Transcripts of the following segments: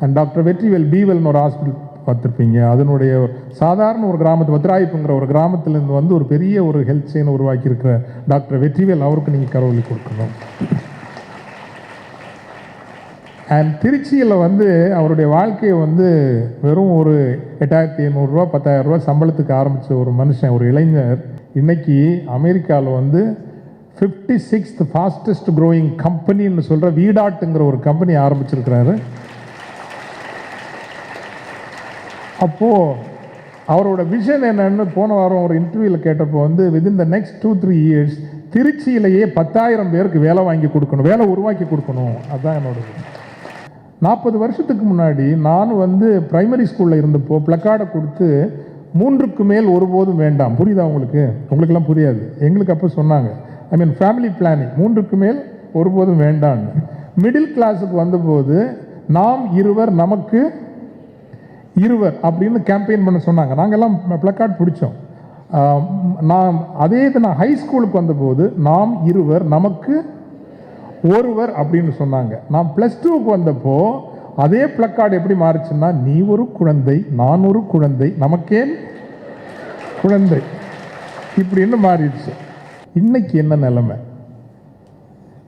And doctor Vetrivel பிவெல்னு ஒரு hospital பார்த்துருப்பீங்க. அதனுடைய சாதாரண ஒரு கிராமத்து வத்ராயிப்புங்கிற ஒரு கிராமத்துலேருந்து வந்து ஒரு பெரிய ஒரு ஹெல்த் செயின் உருவாக்கியிருக்கிற டாக்டர் வெற்றிவேல் அவருக்கு நீங்கள் கரவொலி கொடுக்கணும். அண்ட் திருச்சியில் வந்து அவருடைய வாழ்க்கையை வந்து வெறும் ஒரு எட்டாயிரத்தி எண்ணூறுரூவா பத்தாயிரரூவா சம்பளத்துக்கு ஆரம்பித்த ஒரு மனுஷன் ஒரு இளைஞர். இன்றைக்கி அமெரிக்காவில் வந்து ஃபிஃப்டி சிக்ஸ்த் ஃபாஸ்டஸ்ட் க்ரோயிங் கம்பெனின்னு சொல்கிற வீடாட்டுங்கிற ஒரு கம்பெனி ஆரம்பிச்சிருக்கிறாரு. அப்போது அவரோட விஷன் என்னன்னு போன வாரம் ஒரு இன்டர்வியூவில் கேட்டப்போ வந்து within the next two three years திருச்சியிலேயே பத்தாயிரம் பேருக்கு வேலை வாங்கி கொடுக்கணும் வேலை உருவாக்கி கொடுக்கணும். அதுதான் என்னோட நாற்பது வருஷத்துக்கு முன்னாடி நான் வந்து ப்ரைமரி ஸ்கூலில் இருந்தப்போ பிளக்கார்டை கொடுத்து மூன்றுக்கு மேல் ஒருபோதும் வேண்டாம். புரியுதா உங்களுக்கு? உங்களுக்கெல்லாம் புரியாது. எங்களுக்கு அப்போ சொன்னாங்க. ஐ மீன் ஃபேமிலி பிளானிங் மூன்றுக்கு மேல் ஒருபோதும் வேண்டான்னு மிடில் கிளாஸுக்கு வந்தபோது நாம் இருவர் நமக்கு இருவர் அப்படின்னு கேம்பெயின் பண்ண சொன்னாங்க. நாங்கள்லாம் பிளக்கார்ட் பிடிச்சோம். நாம் அதே இது நான் ஹை ஸ்கூலுக்கு வந்தபோது நாம் இருவர் நமக்கு ஒருவர் அப்படின்னு சொன்னாங்க. நான் ப்ளஸ் டூவுக்கு வந்தப்போ அதே பிளக்கார்டு எப்படி மாறுச்சுன்னா நீ ஒரு குழந்தை நான் ஒரு குழந்தை நமக்கேன் குழந்தை இப்படின்னு மாறிடுச்சு. இன்னைக்கு என்ன நிலைமை?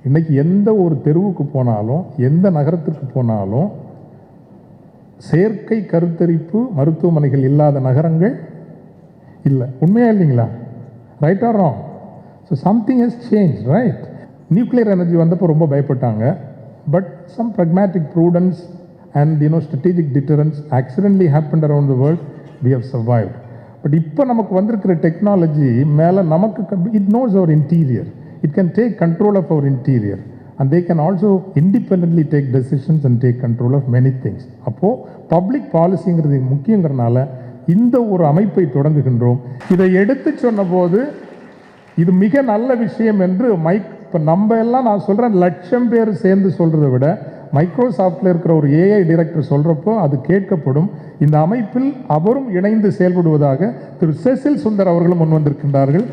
இன்னைக்கு எந்த ஒரு தெருவுக்கு போனாலும் எந்த நகரத்துக்கு போனாலும் செயற்கை கருத்தரிப்பு மருத்துவமனைகள் இல்லாத நகரங்கள் இல்லை. உண்மையா இல்லைங்களா? Right or wrong so something has change right nuclear energy வந்தப்போ ரொம்ப பயப்பட்டாங்க. But some pragmatic prudence and you know strategic deterrence accidentally happen around the world we have survived but இப்போ நமக்கு வந்திருக்கிற டெக்னாலஜி மேலே நமக்கு it knows our interior it can take control of our interior and they can also independently take decisions and take control of many things அப்போது public பாலிசிங்கிறது முக்கியங்கிறனால இந்த ஒரு அமைப்பை தொடங்குகின்றோம். இதை எடுத்து சொன்னபோது இது மிக நல்ல விஷயம் என்று மைக் இப்போ நம்ம எல்லாம் நான் சொல்கிறேன் லட்சம் பேர் சேர்ந்து சொல்கிறத விட மைக்ரோசாஃப்டில் இருக்கிற ஒரு ஏஐ டைரக்டர் சொல்கிறப்போ அது கேட்கப்படும். இந்த அமைப்பில் அவரும் இணைந்து செயல்படுவதாக திரு செசில் சுந்தர் அவர்களும் முன்வந்திருக்கின்றார்கள்.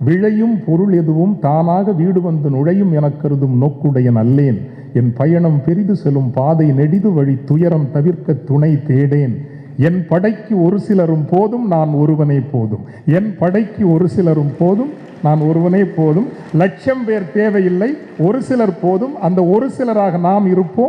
விளையும் விழையும் பொருள் எதுவும் தானாக வீடு வந்து நுழையும் எனக் கருதும் நோக்குடையன் அல்லேன் என் பயணம் பெரிது செல்லும் பாதை நெடிது வழி துயரம் தவிர்க்க துணை தேடேன். என் படைக்கு ஒரு சிலரும் போதும் நான் ஒருவனே போதும். என் படைக்கு ஒரு சிலரும் போதும் நான் ஒருவனே போதும். லட்சம் பேர் தேவையில்லை ஒரு சிலர் போதும். அந்த ஒரு சிலராக நாம் இருப்போம்.